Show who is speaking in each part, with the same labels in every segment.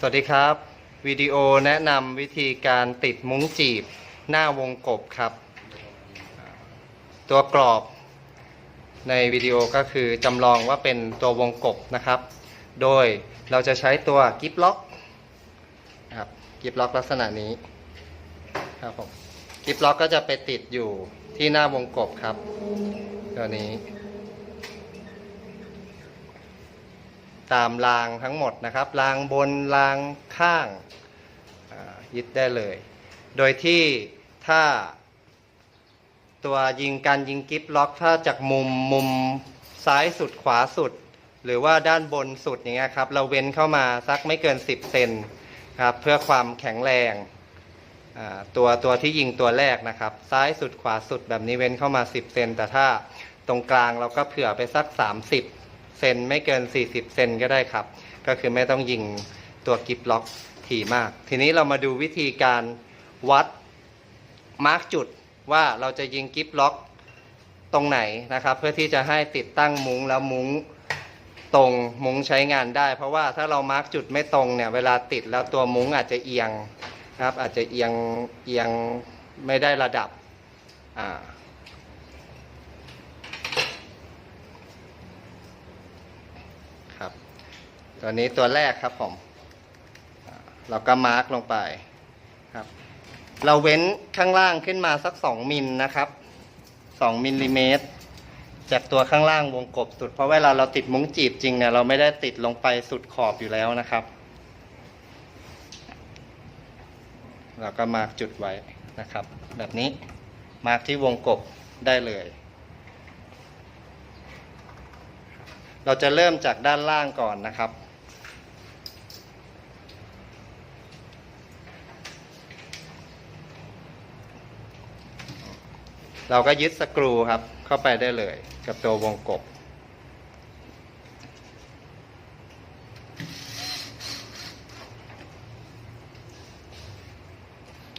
Speaker 1: สวัสดีครับ วิดีโอแนะนำวิธีการติดมุ้งจีบหน้าวงกบครับ ตัวกรอบในวิดีโอก็คือจำลองว่าเป็นตัววงกบนะครับ โดยเราจะใช้ตัวกิฟล็อกครับกิฟล็อกลักษณะนี้ครับผมกิฟล็อกก็จะไปติดอยู่ที่หน้าวงกบครับ ตัวนี้ ตามรางทั้งหมดนะครับรางบนรางข้างยึดได้เลย โดยที่ถ้าตัวยิงการยิงกิฟล็อกถ้าจากมุมมุมซ้ายสุดขวาสุด หรือว่าด้านบนสุดอย่างเงี้ยครับเราเว้นเข้ามาสักไม่เกิน 10 เซนครับเพื่อความแข็งแรงตัวตัวที่ยิงตัวแรกนะครับ ซ้ายสุดขวาสุดแบบนี้เว้นเข้ามา 10 เซนแต่ถ้าตรงกลางเราก็เผื่อไปสัก 30 เซนไม่เกิน 40 เซนก็ได้ครับ ก็คือไม่ต้องยิงตัวกิฟล็อกถี่มาก ทีนี้เรามาดูวิธีการวัดมาร์กจุดว่าเราจะยิงกิฟล็อกตรงไหนนะครับ เพื่อที่จะให้ติดตั้งมุ้งแล้วมุ้งตรงมุ้งใช้งานได้ เพราะว่าถ้าเรามาร์กจุดไม่ตรงเนี่ยเวลาติดแล้วตัวมุ้งอาจจะเอียงนะครับอาจจะเอียงเอียงไม่ได้ระดับอ่า ครับ ตัวนี้ตัวแรกครับผม เราก็มาร์กลงไปครับ เราเว้นข้างล่างขึ้นมาสัก 2มิลนะครับ2มิลลิเมตรจากตัวข้างล่างวงกบสุด เพราะเวลาเราติดมุ้งจีบจริงเนี่ยเราไม่ได้ติดลงไปสุดขอบอยู่แล้วนะครับ เราก็มาร์กจุดไว้นะครับ แบบนี้มาร์กที่วงกบได้เลย เราจะเริ่มจากด้านล่างก่อนนะครับ เราก็ยึดสกรูครับ เข้าไปได้เลย กับตัววงกบ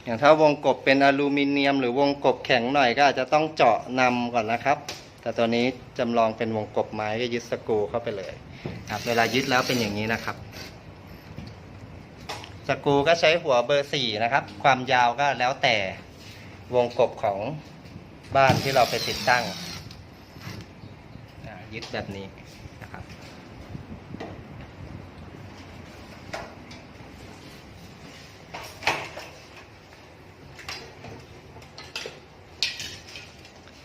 Speaker 1: อย่างถ้าวงกบเป็นอลูมิเนียม หรือวงกบแข็งหน่อยก็อาจจะต้องเจาะนำก่อนนะครับ แต่ตัวนี้จำลองเป็นวงกบไม้ก็ยึดสกรูเข้าไปเลยครับเวลายึดแล้วเป็นอย่างนี้นะครับสกรูก็ใช้หัวเบอร์สี่นะครับ ความยาวก็แล้วแต่วงกบของ บ้านที่เราไปติดตั้งยึดแบบนี้นะครับ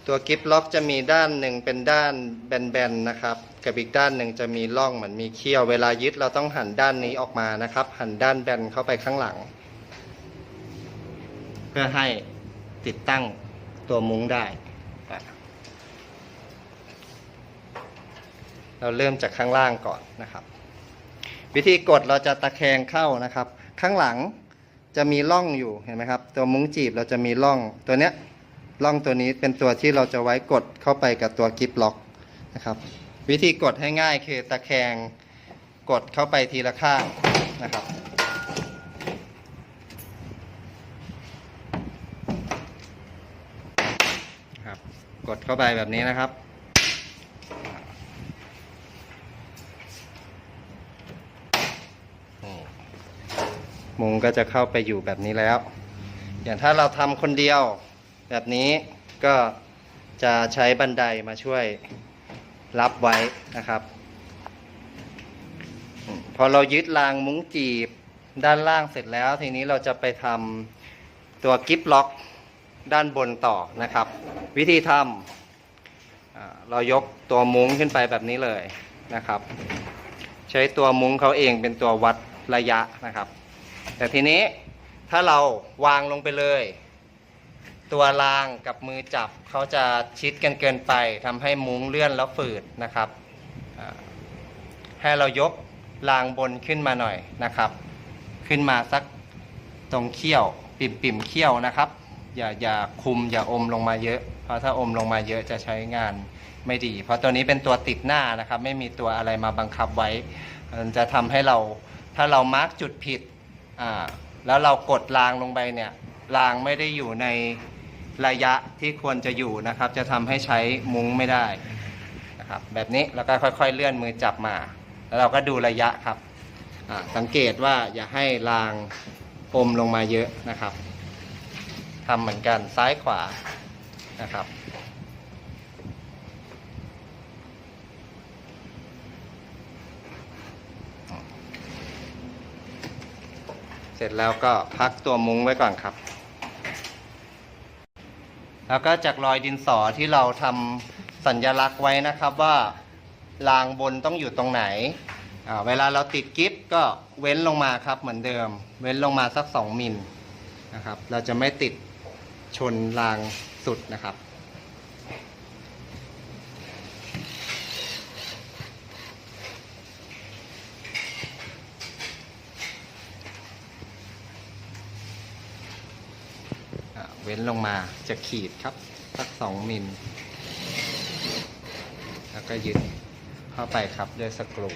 Speaker 1: ตัวกิฟล็อกจะมีด้านหนึ่งเป็นด้านแบนๆนะครับ กับอีกด้านหนึ่งจะมีร่องเหมือนมีเขี้ยว เวลายึดเราต้องหันด้านนี้ออกมานะครับ หันด้านแบนเข้าไปข้างหลัง เพื่อให้ติดตั้ง ตัวมุ้งได้เราเริ่มจากข้างล่างก่อนนะครับ วิธีกดเราจะตะแคงเข้านะครับ ข้างหลังจะมีร่องอยู่เห็นไหมครับ ตัวมุ้งจีบเราจะมีร่องตัวเนี้ยร่องตัวนี้เป็นตัวที่เราจะไว้กดเข้าไปกับตัวกิฟล็อกนะครับ วิธีกดให้ง่ายคือตะแคงกดเข้าไปทีละข้างนะครับ ก ดเข้าไปแบบนี้นะครับ มุงก็จะเข้าไปอยู่แบบนี้แล้ว อย่างถ้าเราทำคนเดียวแบบนี้ก็จะใช้บันไดมาช่วยรับไว้นะครับ พอเรายึดรางมุ้งจีบด้านล่างเสร็จแล้ว ทีนี้เราจะไปทำตัวกิฟล็อก ด้านบนต่อนะครับ วิธีทำเรายกตัวมุ้งขึ้นไปแบบนี้เลยนะครับ ใช้ตัวมุ้งเขาเองเป็นตัววัดระยะนะครับ แต่ทีนี้ถ้าเราวางลงไปเลย ตัวรางกับมือจับเขาจะชิดกันเกินไปทำให้มุ้งเลื่อนแล้วฝืดนะครับให้เรายกรางบนขึ้นมาหน่อยนะครับ ขึ้นมาสักตรงเขี้ยวปิ่มๆเขี้ยวนะครับ อย่าอย่าคุมอย่าอมลงมาเยอะ เพราะถ้าอมลงมาเยอะจะใช้งานไม่ดี เพราะตัวนี้เป็นตัวติดหน้านะครับ ไม่มีตัวอะไรมาบังคับไว้มันจะทำให้เราถ้าเรามาร์กจุดผิดอ่าแล้วเรากดรางลงไปเนี่ยรางไม่ได้อยู่ในระยะที่ควรจะอยู่นะครับ จะทำให้ใช้มุ้งไม่ได้นะครับ แบบนี้แล้วก็ค่อยๆเลื่อนมือจับมา แล้วเราก็ดูระยะครับสังเกตว่าอย่าให้รางอมลงมาเยอะนะครับ ทำเหมือนกันซ้ายขวานะครับ เสร็จแล้วก็พักตัวมุ้งไว้ก่อนครับ แล้วก็จากรอยดินสอที่เราทำสัญญลักษณ์ไว้นะครับว่ารางบนต้องอยู่ตรงไหน เวลาเราติดกิฟต์ก็เว้นลงมาครับเหมือนเดิม เว้นลงมาสัก 2มิลนะครับ เราจะไม่ติด ชนรางสุดนะครับ เว้นลงมาจะขีดครับ สักสองมิล แล้วก็ยึดเข้าไปครับด้วยสกรู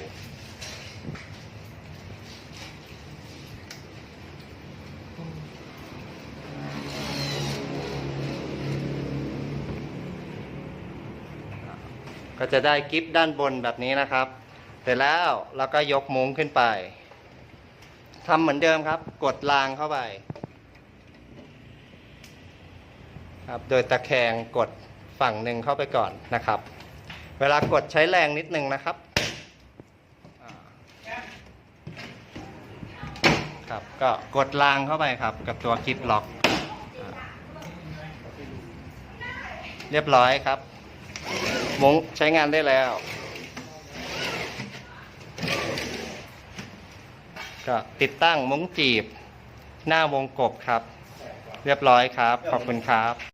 Speaker 1: ก็จะได้กิฟด้านบนแบบนี้นะครับ เสร็จแล้วเราก็ยกมุ้งขึ้นไปทำเหมือนเดิมครับ กดรางเข้าไป ครับ โดยตะแคงกดฝั่งหนึ่งเข้าไปก่อนนะครับ เวลากดใช้แรงนิดนึงนะครับครับ ก็กดรางเข้าไปครับ กับตัวคลิปล็อก เรียบร้อยครับ มุ้งใช้งานได้แล้ว ก็ติดตั้งมุ้งจีบ หน้าวงกบครับ เรียบร้อยครับ ขอบคุณครับ